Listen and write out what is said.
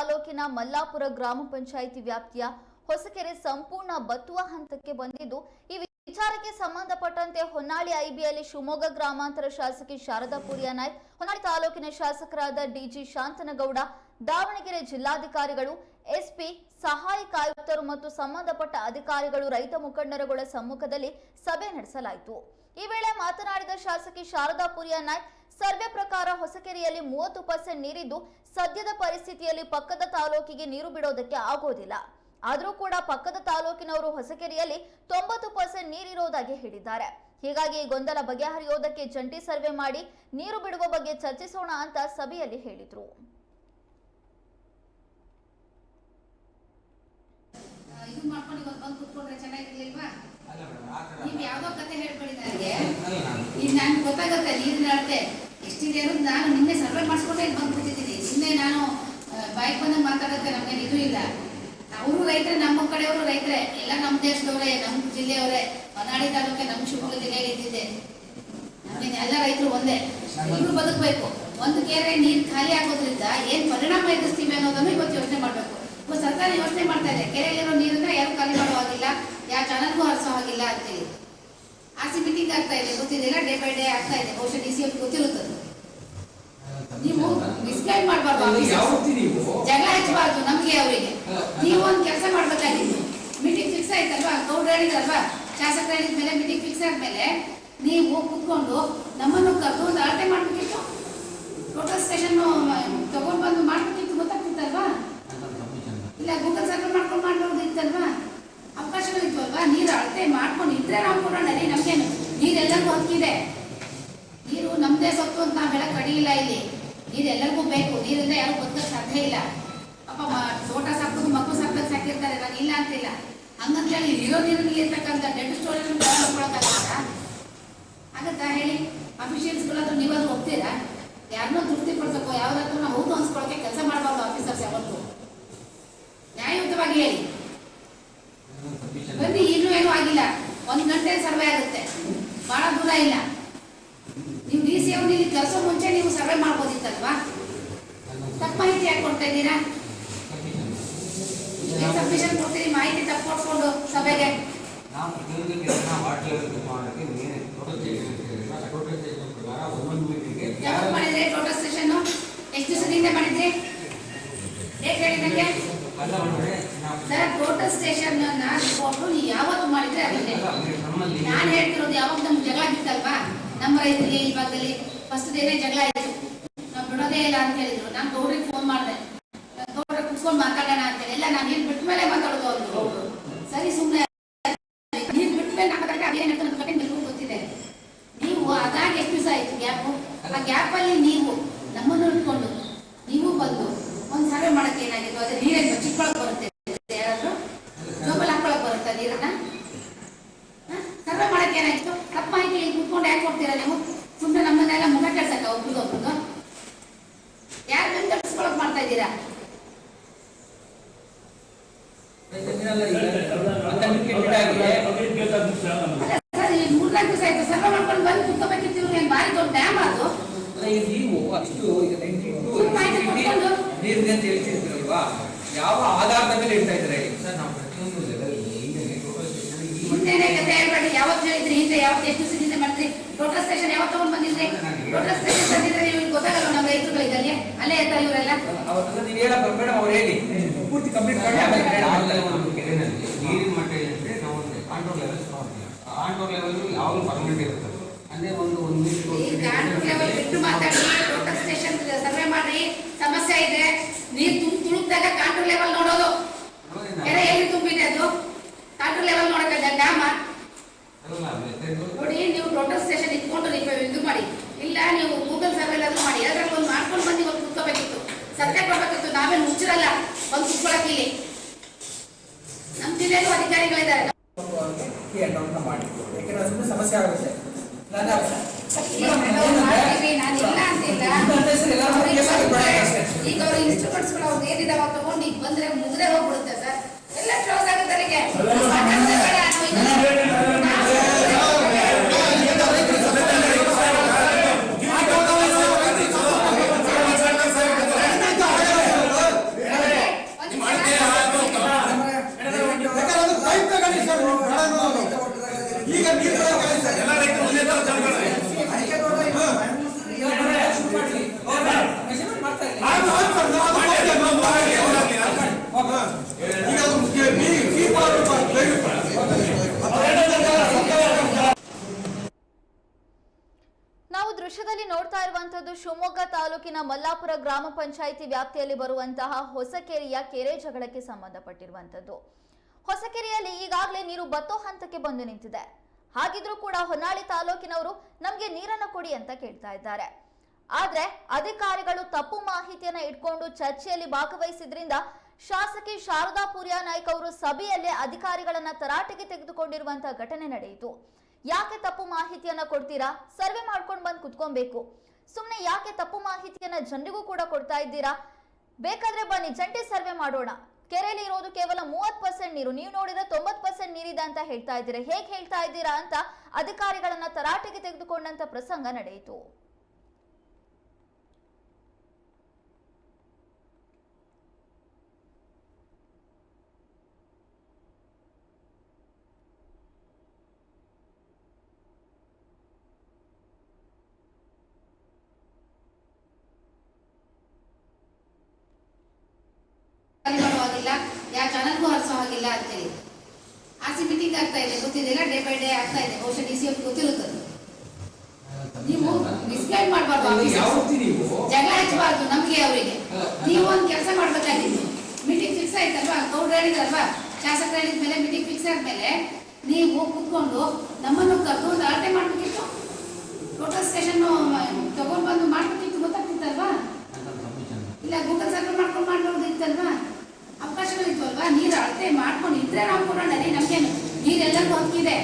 ತಾಲೂಕಿನ ಮಲ್ಲಾಪುರ ಗ್ರಾಮ ಪಂಚಾಯಿತಿ ವ್ಯಾಪ್ತಿಯ ಹೊಸಕೆರೆ ಸಂಪೂರ್ಣ ಬತ್ತುವ ಹಂತಕ್ಕೆ ಬಂದಿದ್ದು, ಈ ವಿಚಾರಕ್ಕೆ ಸಂಬಂಧಪಟ್ಟಂತೆ ಹೊನ್ನಾಳಿ ಐಬಿಯಲ್ಲಿ ಶಿವಮೊಗ್ಗ ಗ್ರಾಮಾಂತರ ಶಾಸಕಿ ಶಾರದಾ ಪುರಿಯ ನಾಯ್ಕ್, ಹೊನ್ನಾಳಿ ತಾಲೂಕಿನ ಶಾಸಕರಾದ ಡಿಜಿ ಶಾಂತನಗೌಡ, ದಾವಣಗೆರೆ ಜಿಲ್ಲಾಧಿಕಾರಿಗಳು, ಎಸ್ಪಿ ಸಹಾಯಕ ಆಯುಕ್ತರು ಮತ್ತು ಸಂಬಂಧಪಟ್ಟ ಅಧಿಕಾರಿಗಳು ರೈತ ಮುಖಂಡರುಗಳ ಸಮ್ಮುಖದಲ್ಲಿ ಸಭೆ ನಡೆಸಲಾಯಿತು. ಈ ವೇಳೆ ಮಾತನಾಡಿದ ಶಾಸಕಿ ಶಾರದಾ ಪುರಿಯ ನಾಯ್ಕ್ ಸರ್ವೆ ಪ್ರಕಾರ ಹೊಸಕೆರೆಯಲ್ಲಿ ಮೂವತ್ತು ಪರ್ಸೆಂಟ್ ನೀರಿದ್ದು ಸದ್ಯದ ಪರಿಸ್ಥಿತಿಯಲ್ಲಿ ಪಕ್ಕದ ತಾಲೂಕಿಗೆ ನೀರು ಬಿಡೋದಕ್ಕೆ ಆಗೋದಿಲ್ಲ. ಆದರೂ ಕೂಡ ಪಕ್ಕದ ತಾಲೂಕಿನವರು ಹೊಸಕೆರೆಯಲ್ಲಿ ತೊಂಬತ್ತು ಪರ್ಸೆಂಟ್ ನೀರಿರೋದಾಗಿ ಹೇಳಿದ್ದಾರೆ. ಹೀಗಾಗಿ ಈ ಗೊಂದಲ ಬಗೆಹರಿಯೋದಕ್ಕೆ ಜಂಟಿ ಸರ್ವೆ ಮಾಡಿ ನೀರು ಬಿಡುವ ಬಗ್ಗೆ ಚರ್ಚಿಸೋಣ ಅಂತ ಸಭೆಯಲ್ಲಿ ಹೇಳಿದರು. ಇದು ಮಾಡ್ಕೊಂಡು ಇವತ್ತು ಬಂದು ಕುತ್ಕೊಂಡ್ರೆ ಚೆನ್ನಾಗಿರ್ಲಿಲ್ವಾ? ನೀವು ಯಾವ್ದೋ ಕತೆ ಹೇಳ್ಬೇಡಿ ನನಗೆ ಅಲ್ಲ ನನ್ಗೆ ಗೊತ್ತಾಗತ್ತೆ ನೀರಿನ ಅಳತೆ. ಅನ್ನೋದು ನಾನು ನಿನ್ನೆ ಸರ್ವೆ ಮಾಡಿಸ್ಕೊಂಡೆ ಇಲ್ಲಿ ಬಂದು ನಿನ್ನೆ ನಾನು ಬೈಕ್ ಬಂದಂಗೆ ಮಾತಾಡೋಕ್ಕೆ ನಮಗೆ ಇದು ಇಲ್ಲ. ಅವರು ರೈತರೆ, ನಮ್ಮ ಕಡೆಯವರು ರೈತರೆ, ಎಲ್ಲ ನಮ್ಮ ದೇಶದವರೇ, ನಮ್ಮ ಜಿಲ್ಲೆಯವರೇ ಹೊನ್ನಾಳಿ ತಾಲೂಕೆ ನಮ್ಮ ಶಿವಮೊಗ್ಗ ಜಿಲ್ಲೆಯಲ್ಲಿ ಇದ್ದಿದ್ದೆ. ನಮಗೆ ಎಲ್ಲ ರೈತರು ಒಂದೇ. ಇವರು ಬದುಕಬೇಕು. ಒಂದು ಕೆರೆ ನೀರು ಖಾಲಿ ಆಗೋದ್ರಿಂದ ಏನು ಪರಿಣಾಮ ಎದುರಿಸ್ತೀವಿ ಅನ್ನೋದನ್ನು ಇವತ್ತು ಯೋಚನೆ ಮಾಡಬೇಕು. ಇವತ್ತು ಸರ್ಕಾರ ಯೋಚನೆ ಮಾಡ್ತಾ ಇದೆ. ಕೆರೆಯಲ್ಲಿರೋ ನೀರನ್ನ ಯಾರು ಖಾಲಿ ಮಾಡೋ ಹಾಗಿಲ್ಲ ಯಾವ ಚಾನಲ್ಗೂ ಹರಿಸೋ ಹಾಗಿಲ್ಲ ಅಂತೇಳಿ. ಆರ್ ಸಿ ಮೀಟಿಂಗ್ ಆಗ್ತಾ ಇದೆ. ಗೊತ್ತಿದೆಯಲ್ಲ ಡೇ ಬೈ ಡೇ ಆಗ್ತಾ ಇದೆ. ಬಹುಶಃ ಡಿ ಸಿ ಎಫ್ ಗೊತ್ತಿರುತ್ತದೆ. ನೀವು ಮಿಸ್ಗೈಡ್ ಮಾಡಬಾರ್ದು ಜಗಳ ಹಚ್ಚಬಾರ್ದು ನಮಗೆ ಅವರಿಗೆ. ನೀವು ಒಂದು ಕೆಲಸ ಮಾಡಬೇಕಾಗಿತ್ತು. ಮೀಟಿಂಗ್ ಫಿಕ್ಸ್ ಆಯ್ತಲ್ವಾ? ಗೌಡ್ರು ಹೇಳಿದ್ರಲ್ವಾ? ಶಾಸಕರು ಹೇಳಿದ ಮೇಲೆ ಮೀಟಿಂಗ್ ಫಿಕ್ಸ್ ಆದ್ಮೇಲೆ ನೀವು ಕೂತ್ಕೊಂಡು ನಮ್ಮನ್ನು ಕರೆದು ಒಂದು ಅಳತೆ ಮಾಡಬೇಕಿತ್ತು. ಟೋಟಲ್ ಸ್ಟೇಷನ್ ತಗೊಂಡು ಬಂದು ಮಾಡ್ಬೇಕಿತ್ತು ಗೊತ್ತಾಗ್ತಿತ್ತಲ್ವಾ? ಇಲ್ಲ ಗೂಗಲ್ ಸರ್ಕಲ್ ಮಾಡ್ಕೊಂಡು ಮಾಡ್ಬೋದಿತ್ತಲ್ವಾ ಇತ್ತು ಅಲ್ವಾ? ನೀರು ಅಳತೆ ಮಾಡ್ಕೊಂಡು ಇದ್ರೆ ನಾವು ಕೊಡೋಣ ರೀ ನಮ್ಗೇನು? ನೀರೆಲ್ಲರಿಗೂ ಹಕ್ಕಿದೆ. ನೀರು ನಮ್ಮದೇ ಸೊತ್ತು ಅಂತ ನಾವು ಹೇಳಕ್ಕೆ ಅಡಿಯಿಲ್ಲ ಇಲ್ಲಿ. ನೀರು ಎಲ್ಲರಿಗೂ ಬೇಕು. ನೀರಿಂದ ಯಾರು ಬದುಕಕ್ ಸಾಧ್ಯ ಇಲ್ಲ. ಪಾಪ ತೋಟ ಸಾಕು ಮಕ್ಕಳು ಸಾಕಕ್ ಸಾಕಿರ್ತಾರೆ. ನಾನು ಇಲ್ಲ ಅಂತಿಲ್ಲ. ಹಂಗಂತ ಹೇಳಿ ಇರೋ ನೀರಿನಲ್ಲಿ ಇರ್ತಕ್ಕಂಥ ಡೆಡ್ ಸ್ಟೋರೇಜ್ ಮಾಡ್ಕೊಳಕ್ಕಾಗತ್ತಾ ಆಗತ್ತಾ ಹೇಳಿ? ಅಫಿಷಿಯಲ್ಸ್ಗಳಾದ್ರೂ ನೀವಾದ್ರೂ ಹೋಗ್ತೀರಾ ಯಾರನ್ನೂ ತೃಪ್ತಿ ಪಡ್ಸಕ್ಕೋ ಯಾವ್ದಾದ್ರು ನಾವು ಹೌದು ಅನ್ಸ್ಕೊಳಕ್ಕೆ ಕೆಲಸ ಮಾಡಬಾರ್ದು ಆಫೀಸರ್ಸ್ ಯಾವತ್ತು. ನ್ಯಾಯಯುತವಾಗಿ ಹೇಳಿ ಬನ್ನಿ ಇನ್ನೂ ಏನೂ ಆಗಿಲ್ಲ ಒಂದು ಗಂಟೆ ಸರ್ವೆ ಆಗುತ್ತೆ ಬಹಳ ದೂರ ಇಲ್ಲ ನೀವು ಡಿ ಸಿ ಅವ್ರು ಇಲ್ಲಿ ಕರೆಸೋ ಮುಂಚೆ ನೀವು ಸರ್ವೆ ಮಾಡ್ಬೋದಿತ್ತಲ್ವಾ ತಪ್ಪು ಮಾಹಿತಿ ಯಾಕೆ ಕೊಡ್ತಾ ಇದ್ದೀರಾ ಸಬ್ಮಿಷನ್ ಕೊಡ್ತೀರಿ? ಮಾಹಿತಿ ತಪ್ಪಿಕೊಂಡು ಸಭೆಗೆ. ನಾವು ಪ್ರತಿಯೊಂದು ಕೆಲಸ ವಾಟರ್ ಲೆವೆಲ್ ಮಾಡೋಕ್ಕೆ ಮೇನ್ ಟೋಟಲ್ ಪ್ರಕಾರ ಒಂದೊಂದು ಮೀಟಿಂಗ್ಗೆ ಯಾವಾಗ ಮಾಡಿದ್ರಿ ಟೋಟಲ್ ಸ್ಟೇಷನ್ ಎಷ್ಟು ದಿವಸದಿಂದ ಮಾಡಿದ್ರಿ? ಅಲ್ಲ ಸರ್ ಟೋಟಲ್ ಸ್ಟೇಷನ್ ರಿಪೋರ್ಟ್ ನೀವು ಯಾವತ್ತು ಮಾಡಿದ್ರೆ ಅದನ್ನೇ ನಾನು ಹೇಳ್ತಿರೋದು ಯಾವಾಗ ನಮ್ಗೆ ಜಗಳ ಆಗಿತ್ತಲ್ವಾ ನಮ್ಮ ರೈತರಿಗೆ ಈ ಭಾಗದಲ್ಲಿ ಫಸ್ಟ್ ದಿನ ಜಗಳ ಆಯ್ತು. ನಾವು ಬಿಡೋದೇ ಇಲ್ಲ ಅಂತ ಹೇಳಿದ್ರು. ನಾನು ಗೌರಿಗೆ ಫೋನ್ ಮಾಡಿದೆ. ಗ್ಯಾಪಲ್ಲಿ ನೀವು ನಮ್ಮನ್ನು ಇಟ್ಕೊಂಡು ನೀವು ಬಂದು ಒಂದು ಸರ್ವೆ ಮಾಡಕ್ಕೆ ಏನಾಗಿತ್ತು? ಅದೇ ನೀರೇ ಚಿಕ್ಕೊಳಕ್ ಬರುತ್ತೆ. ಯಾರಾದ್ರೂ? ಜೋಬಲ್ ಹಾಕೊಳಕ್ ಬರುತ್ತಾ ನೀರನ್ನ? ಸರ್ವೆ ಮಾಡಕ್ಕೆ ಏನಾಗಿತ್ತು? ತಪ್ಪ ಮಾಹಿತಿ ಇಲ್ಲಿ ಕುತ್ಕೊಂಡು ಯಾಕೆ ಕೊಡ್ತೀರಾ ನೀವು? ಸುಮ್ಮನೆ ನಮ್ಮನ್ನೆಲ್ಲ ಮುಖ ಕೆಡ್ಸಕ್ಕ ಒಬ್ರಿಗೂ ಒಬ್ರಿಗೂ? ಯಾರು ಬಂದು ತಪ್ಪಿಸ್ಕೊಳಕ್ ಮಾಡ್ತಾ ಇದ್ದೀರಾ? ಅಲ್ಲ ಸರ್ ಈಗ ಮೂರ್ನಾಲ್ಕು ದಿವಸ ಆಯ್ತು ಸರ್ವೆ ಮಾಡ್ಕೊಂಡು ಬಂದು ಕುತ್ಕೋಬೇಕಿತ್ತು ಇವ್ರು ಏನ್ ಭಾರಿ ದೊಡ್ಡ ಡ್ಯಾಮ್ ಅದು ಈಗ ನೀವು ಅಷ್ಟು ಈಗ 92 ಸುಮ್ನೆ ಆಯ್ತು ಕೊಟ್ಕೊಂಡು. ನೀರಿದೆ ಅಂತ ಹೇಳ್ತಿರ್ತೀರಲ್ವಾ ಯಾವ ಆಧಾರದ ಮೇಲೆ ಇಡ್ತಾ ಇದ್ದಾರೆ? ಸರ್ ನಾವು ಪ್ರತಿಯೊಂದು ಲೆವೆಲ್ ಈಗ ಟೋಟಲ್ ಸ್ಟೇಷನ್ ಈ ಹಿಂದೆನೆ ಕತೆ ಹೇಳ್ಬೇಡಿ ಯಾವತ್ತು ಹೇಳಿದ್ರಿ? ಹಿಂದೆ ಯಾವತ್ತು ಎಷ್ಟು ದಿವಸದಿಂದ ಮಾಡಿದ್ರಿ? ಟೋಟಲ್ ಸ್ಟೇಷನ್ ಯಾವತ್ತು ತಗೊಂಡ್ ಬಂದಿದ್ರಿ? ಟೋಟಲ್ ಸ್ಟೇಷನ್ ತಂದಿದ್ರೆ ಇವ್ರಿಗೆ ಗೊತ್ತಾಗಲ್ಲ ನಮ್ಮ ಅಲ್ಲಿ ಅಲ್ಲೇ ಇರ್ತಾರೆ ಇವರೆಲ್ಲ. ಅವತ್ತು ನೀವು ಮೇಡಮ್ ಅವ್ರು ಹೇಳಿ. ಪೂರ್ತಿ ಕಂಪ್ಲೀಟ್ ಮಾಡಿ ಆಮೇಲೆ ಕೆರೆನಲ್ಲಿ ನೀರಿನ ಮಟ್ಟ ಏನಂದ್ರೆ ನಾವು ಲೆವೆಲ್ ನೋಡ್ತೀವಿ ಆ ಲೆವೆಲ್ ಯಾವಾಗಲೂ ಪರ್ಮನೆಂಟ್ ಇರುತ್ತೆ ಅಂದ್ರೆ ಒಂದು ಒಂದು ಲೆವೆಲ್ ಬಿಟ್ಟು ಮಾತಾಡಿ ಟೋಟಲ್ ಸ್ಟೇಷನ್ ಸರ್ವೆ ಮಾಡ್ರಿ ಸಮಸ್ಯೆ ಇದೆ ನೀರು ತುಂಬ ತುಳುಕ್ದಾಗ ಕಾಂಟ್ರೋಲ್ ಲೆವೆಲ್ ನೋಡೋದು ಕೆರೆ ಎಲ್ಲಿ ತುಂಬಿದೆ ಅದು ಕಾಂಟ್ರೋಲ್ ಲೆವೆಲ್ ನೋಡಕ್ಕೆ ಡ್ಯಾಮ ನೋಡಿ ನೀವು ಟೋಟಲ್ ಸ್ಟೇಷನ್ ಇಟ್ಕೊಂಡು ನೀವು ಇದು ಮಾಡಿ ಇಲ್ಲ ನೀವು ಗೂಗಲ್ ಸರ್ವೆ ಎಲ್ಲಾದ್ರೂ ಮಾಡಿ ಅದ್ರಲ್ಲಿ ಒಂದು ಮಾಡ್ಕೊಂಡು ಬಂದು ಇವತ್ತು ಕುತ್ಕೋಬೇಕಿತ್ತು ಸತ್ಯ ಕೊಡ್ಬೇಕಿತ್ತು ನಾವೇನು ಮುಚ್ಚಿರಲ್ಲ ಬಂದು ಕುತ್ಕೊಳಕ್ಕೆ ಇಲ್ಲಿ ನಮ್ಮ ಜಿಲ್ಲೆಯಲ್ಲೂ ಅಧಿಕಾರಿಗಳಿದ್ದಾರೆ ಅಂತ ಮಾಡಿ ಯಾಕೆಂದ್ರೆ ಸುಮ್ಮನೆ ಸಮಸ್ಯೆ ಆಗುತ್ತೆ ನಾನು ಮಾಡ್ತೀವಿ, ನಾನು ಇಲ್ಲ ಅಂತಿಲ್ಲ. ಈಗ ಅವ್ರ ಇನ್ಸ್ಟ್ರೂಮೆಂಟ್ಸ್ಗಳು ಅವ್ರು ಏನಿದಾವ ತಗೊಂಡು ಈಗ ಬಂದ್ರೆ ಮುಗ್ದೆ ಹೋಗ್ಬಿಡುತ್ತೆ ಸರ್ ಎಲ್ಲ ಕ್ಲೋಸ್ ಆಗುತ್ತೆ ಅಲ್ಲಿಗೆ ಮಾತಾಡೋದೇ ಬೇಡ, ನಾವು ಈಗ- ಶಿವಮೊಗ್ಗ ತಾಲೂಕಿನ ಮಲ್ಲಾಪುರ ಗ್ರಾಮ ಪಂಚಾಯಿತಿ ವ್ಯಾಪ್ತಿಯಲ್ಲಿ ಬರುವಂತಹ ಹೊಸಕೆರೆಯ ಕೆರೆ ಜಗಳಕ್ಕೆ ಸಂಬಂಧಪಟ್ಟಿರುವಂತದ್ದು. ಹೊಸಕೆರೆಯಲ್ಲಿ ಈಗಾಗಲೇ ನೀರು ಬತ್ತೋ ಹಂತಕ್ಕೆ ಬಂದು ನಿಂತಿದೆ. ಹಾಗಿದ್ರೂ ಕೂಡ ಹೊನ್ನಾಳಿ ತಾಲೂಕಿನವರು ನಮ್ಗೆ ನೀರನ್ನು ಕೊಡಿ ಅಂತ ಕೇಳ್ತಾ ಇದ್ದಾರೆ. ಆದ್ರೆ ಅಧಿಕಾರಿಗಳು ತಪ್ಪು ಮಾಹಿತಿಯನ್ನ ಇಟ್ಕೊಂಡು ಚರ್ಚೆಯಲ್ಲಿ ಭಾಗವಹಿಸಿದ್ರಿಂದ ಶಾಸಕಿ ಶಾರದಾ ಪುರಿಯಾ ನಾಯ್ಕ ಅವರು ಸಭೆಯಲ್ಲೇ ಅಧಿಕಾರಿಗಳನ್ನ ತರಾಟೆಗೆ ತೆಗೆದುಕೊಂಡಿರುವಂತಹ ಘಟನೆ ನಡೆಯಿತು. ಯಾಕೆ ತಪ್ಪು ಮಾಹಿತಿಯನ್ನ ಕೊಡ್ತೀರಾ? ಸರ್ವೆ ಮಾಡ್ಕೊಂಡು ಬಂದು ಕುತ್ಕೊಬೇಕು. ಸುಮ್ಮನೆ ಯಾಕೆ ತಪ್ಪು ಮಾಹಿತಿಯನ್ನ ಜನರಿಗೂ ಕೂಡ ಕೊಡ್ತಾ ಇದ್ದೀರಾ? ಬೇಕಾದ್ರೆ ಬನ್ನಿ, ಜಂಟಿ ಸರ್ವೆ ಮಾಡೋಣ. ಕೆರೆಯಲ್ಲಿ ಇರೋದು ಕೇವಲ ಮೂವತ್ ಪರ್ಸೆಂಟ್ ನೀರು. ನೀವು ನೋಡಿದ್ರೆ ತೊಂಬತ್ ಪರ್ಸೆಂಟ್ ನೀರಿದೆ ಅಂತ ಹೇಳ್ತಾ ಇದ್ದೀರಾ. ಹೇಗೆ ಹೇಳ್ತಾ ಇದ್ದೀರಾ ಅಂತ ಅಧಿಕಾರಿಗಳನ್ನ ತರಾಟೆಗೆ ತೆಗೆದುಕೊಂಡಂತ ಪ್ರಸಂಗ ನಡೆಯಿತು ಖಾಲಿ ಮಾಡೋ ಹಾಗಿಲ್ಲ ಯಾವ ಚಾನಲ್ಗೂ ಹಾಗಿಲ್ಲ ಅಂತೇಳಿ ಆರ್ ಸಿ ಆಗ್ತಾ ಇದೆ ಗೊತ್ತಿದೆಯಲ್ಲ ಡೇ ಬೈ ಡೇ ಆಗ್ತಾ ಇದೆ ಬಹುಶಃ ಡಿ ಸಿ ಎಫ್ ಗೊತ್ತಿರುತ್ತದೆ. ನೀವು ಮಿಸ್ಗೈಡ್ ಮಾಡಬಾರ್ದು ಜಗಳ ಹಚ್ಚಬಾರ್ದು ನಮಗೆ ಅವರಿಗೆ. ನೀವು ಒಂದು ಕೆಲಸ ಮಾಡ್ಬೇಕಾಗಿತ್ತು. ಮೀಟಿಂಗ್ ಫಿಕ್ಸ್ ಆಯ್ತಲ್ವಾ? ಗೌಡ್ರು ಹೇಳಿದ್ರಲ್ವಾ? ಶಾಸಕರು ಹೇಳಿದ ಮೇಲೆ ಮೀಟಿಂಗ್ ಫಿಕ್ಸ್ ಆದ್ಮೇಲೆ ನೀವು ಕೂತ್ಕೊಂಡು ನಮ್ಮನ್ನು ಕರೆದು ಒಂದು ಅಳತೆ ಮಾಡ್ಬೇಕಿತ್ತು ಟೋಟಲ್ ಸ್ಟೇಷನ್ ತಗೊಂಡ್ ಬಂದು ಮಾಡ್ಬೇಕಿತ್ತು ಗೊತ್ತಾಗ್ತಿತ್ತಲ್ವಾ? ಇಲ್ಲ ಗೂಗಲ್ ಸರ್ಕಲ್ ಮಾಡ್ಕೊಂಡು ಮಾಡ್ಬೋದಿತ್ತಲ್ವಾ? ಅಲ್ವಾ ನೀರು ಅಳತೆ ಮಾಡ್ಕೊಂಡು ಇದ್ರೆ ನಾವು ಕೊಡೋಣ ನಮ್ಗೇನು ನೀರೆಲ್ಲ ಹಕ್ಕಿದೆ